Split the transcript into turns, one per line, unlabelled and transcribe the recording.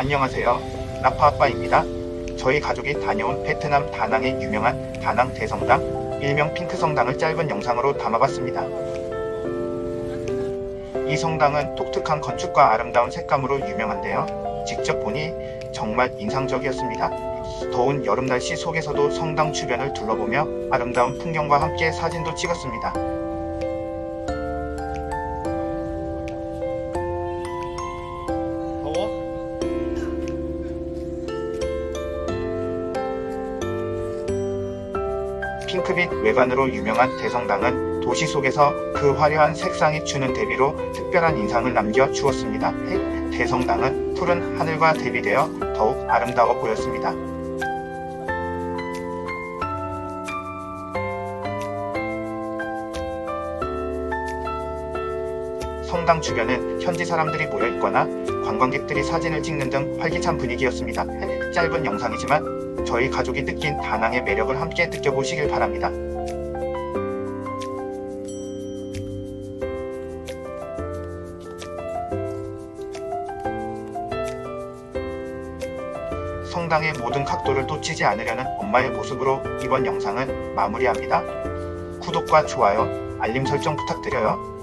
안녕하세요. 나파아빠입니다. 저희 가족이 다녀온 베트남 다낭의 유명한 다낭 대성당, 일명 핑크 성당을 짧은 영상으로 담아봤습니다. 이 성당은 독특한 건축과 아름다운 색감으로 유명한데요. 직접 보니 정말 인상적이었습니다. 더운 여름 날씨 속에서도 성당 주변을 둘러보며 아름다운 풍경과 함께 사진도 찍었습니다. 핑크빛 외관으로 유명한 대성당은 도시 속에서 그 화려한 색상이 주는 대비로 특별한 인상을 남겨 주었습니다. 대성당은 푸른 하늘과 대비되어 더욱 아름다워 보였습니다. 성당 주변은 현지 사람들이 모여 있거나 관광객들이 사진을 찍는 등 활기찬 분위기였습니다. 짧은 영상이지만 저희 가족이 느낀 다낭의 매력을 함께 느껴보시길 바랍니다. 성당의 모든 각도를 놓치지 않으려는 엄마의 모습으로 이번 영상은 마무리합니다. 구독과 좋아요, 알림 설정 부탁드려요.